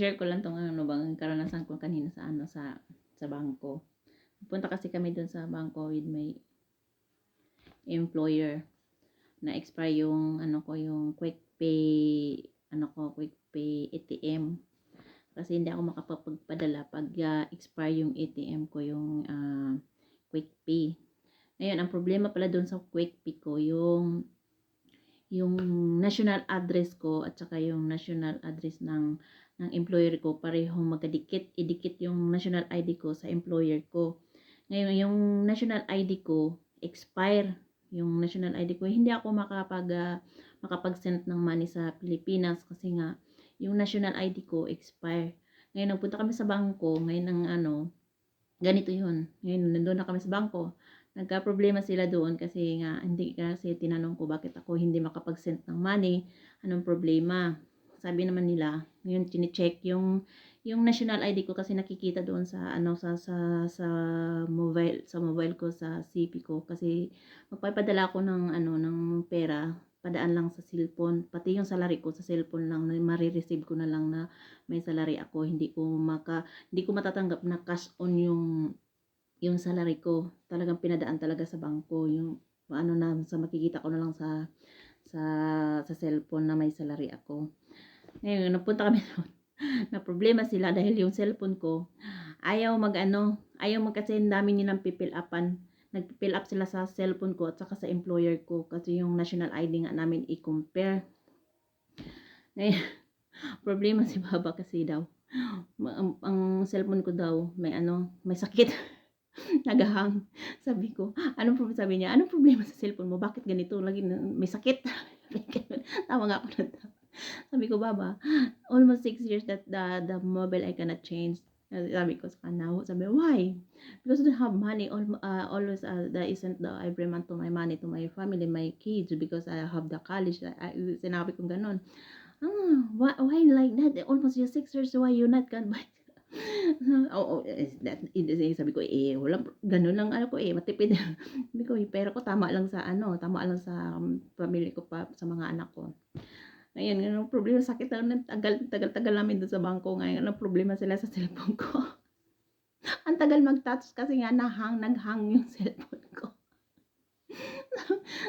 i-share ko lang tong ano bang karanasan ko kanina sa ano sa sa bangko. Punta kasi kami doon sa bangko with my employer. Na expire yung ano ko yung quick pay ano ko quick pay ATM kasi hindi ako makapagpadala pag uh, expire yung ATM ko yung uh, quick pay. Ngayon ang problema pala doon sa quick pay ko yung yung national address ko at saka yung national address ng ng employer ko parehong magkadikit idikit yung national ID ko sa employer ko ngayon yung national ID ko expire yung national ID ko, hindi ako makapag uh, makapag-send ng money sa Pilipinas kasi nga yung national ID ko expire. Ngayon nagpunta kami sa bangko, ngayon ang ano, ganito 'yun. Ngayon nandoon na kami sa bangko. Nagka-problema sila doon kasi nga hindi kasi tinanong ko bakit ako hindi makapag-send ng money, anong problema. Sabi naman nila, ngayon chine-check yung yung national ID ko kasi nakikita doon sa ano sa sa sa mobile sa mobile ko sa CP ko. Kasi magpapadala ako ng ano ng pera padaan lang sa cellphone. Pati yung salary ko sa cellphone lang na mare-receive ko na lang na may salary ako. Hindi ko maka hindi ko matatanggap na cash on yung yung salary ko talagang pinadaan talaga sa bangko yung ano na sa makikita ko na lang sa sa sa cellphone na may salary ako ngayon napunta kami doon na problema sila dahil yung cellphone ko ayaw mag ano, ayaw mag kasi dami nilang pipil upan. Nagpipill up sila sa cellphone ko at saka sa employer ko kasi yung national ID nga namin i-compare. Ngayon, problema si Baba kasi daw. Ang, ang cellphone ko daw may ano, may sakit. Nagahang. Sabi ko, anong problema sabi niya? Anong problema sa cellphone mo? Bakit ganito? Lagi may sakit. Tawa nga ako na. Sabi ko, Baba, almost six years that the, the mobile I cannot change. Sabi ko sa kanya, sabi, why? Because I don't have money. All, uh, always, uh, that isn't the every month to my money to my family, my kids, because I have the college. I, sinabi ko ganun. Ah, why, why like that? Almost just six years, why you not can buy? Oo, oh, oh, that, sabi ko, eh, wala, ganun lang ano ko eh, matipid. sabi ko, eh, pero ko tama lang sa ano, tama lang sa um, pamilya ko pa, sa mga anak ko. Ngayon, ang problema, sakit na tagal, tagal, tagal namin doon sa bangko. Ngayon, ang problema sila sa cellphone ko. ang tagal mag-touch kasi nga nahang, naghang yung cellphone ko.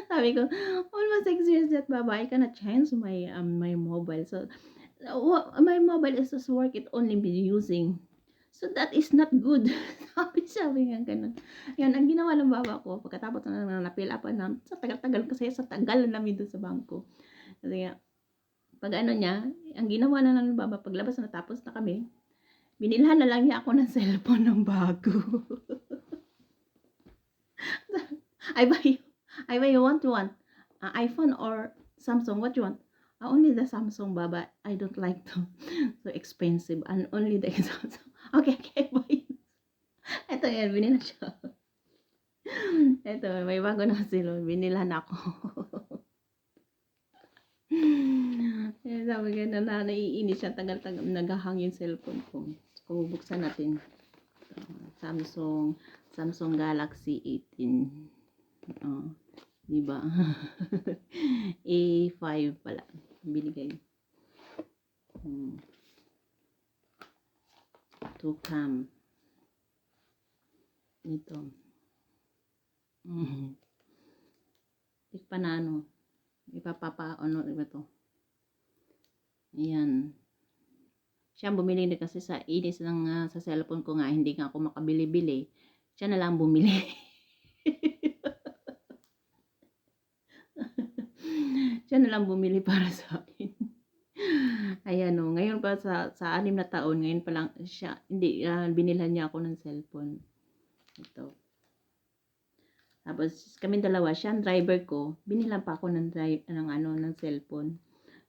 Sabi ko, almost six years that baba, I cannot change my, um, my mobile. So, my mobile is just work it only be using. So, that is not good. sabi, sabi nga ganun. Yan, ang ginawa ng baba ko, pagkatapos na napil up na, sa tagal-tagal kasi sa tagal na namin doon sa bangko. Kasi nga, pag ano niya, ang ginawa na ng baba, paglabas na tapos na kami, binilhan na lang niya ako ng cellphone ng bago. I buy you, I buy you want to want uh, iPhone or Samsung, what you want? Uh, only the Samsung, baba. I don't like to so expensive and only the Samsung. Okay, okay, buy. Ito yan, binila siya. Ito, may bago na sila. Binilhan ako. eh, sabi ko na, na naiinis siya, tagal-tagal, naghahang yung cellphone ko. So, buksan natin. Uh, Samsung, Samsung Galaxy 18. Oh, di ba? A5 pala. Binigay. Hmm. To cam. Ito. Mm. Tikpa na ano ipapapa ano iba to ayan siya bumili na kasi sa inis ng uh, sa cellphone ko nga hindi nga ako makabili-bili siya na lang bumili siya na lang bumili para sa akin ayan o ngayon pa sa sa anim na taon ngayon pa lang siya hindi uh, binilhan niya ako ng cellphone ito tapos kami dalawa, siya ang driver ko. Binilan pa ako ng drive ng ano ng cellphone.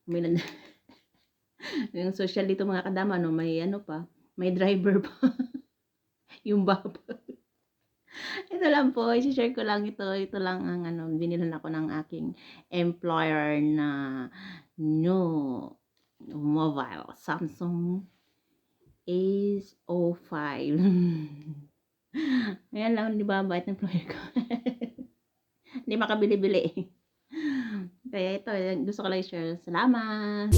Bilan yung social dito mga kadama no, may ano pa, may driver pa. yung baba. Ito lang po, i-share ko lang ito. Ito lang ang ano, binilan ako ng aking employer na no mobile Samsung A05. Ayan lang, di ba, bait ng employer ko. Hindi makabili-bili. Kaya ito, gusto ko lang i-share. Salamat!